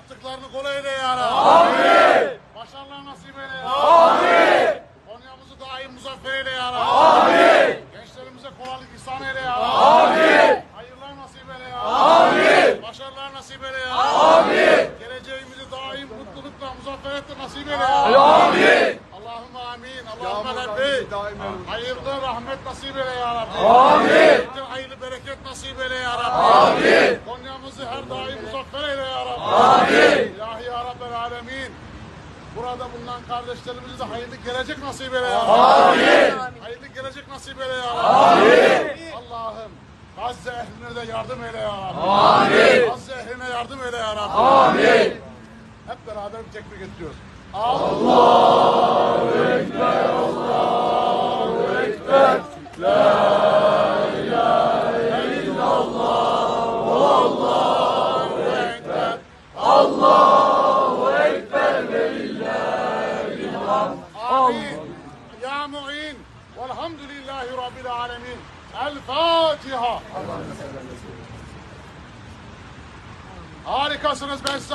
Yaptıklarını kolay eyle ya Rabbi. Amin. Başarılar nasip eyle ya Rabbi. Amin. Konya'mızı daim muzaffer eyle ya Rabbi. Amin. Gençlerimize kolaylık ihsan eyle ya Rabbi. Amin. Hayırlar nasip eyle ya Rabbi. Amin. Başarılar nasip eyle ya Rabbi. Amin. Geleceğimizi daim mutlulukla, muzafferiyetle nasip eyle ya Rabbi. Amin. Allahümme amin. Allahümme lebbi. Hayırlı rahmet nasip eyle ya Rabbi. Amin. Hayırlı bereket nasip eyle ya Rabbi. Amin. Konya'mızı her daim muzaffer eyle ya Rabbi. Amin. İlahi ya Rabbel alemin. Burada bulunan kardeşlerimize de hayırlı gelecek nasip eyle ya Rabbi. Amin. Hayırlı gelecek nasip eyle ya Rabbi. Amin. Allah'ım Gazze ehline de yardım eyle ya Rabbi. Amin. Gazze ehline yardım eyle ya Rabbi. Amin. Hep beraber bir tekbir getiriyoruz. Amin. Amin. Ya mu'in. Velhamdülillahi Rabbil alemin. El Harikasınız ben size.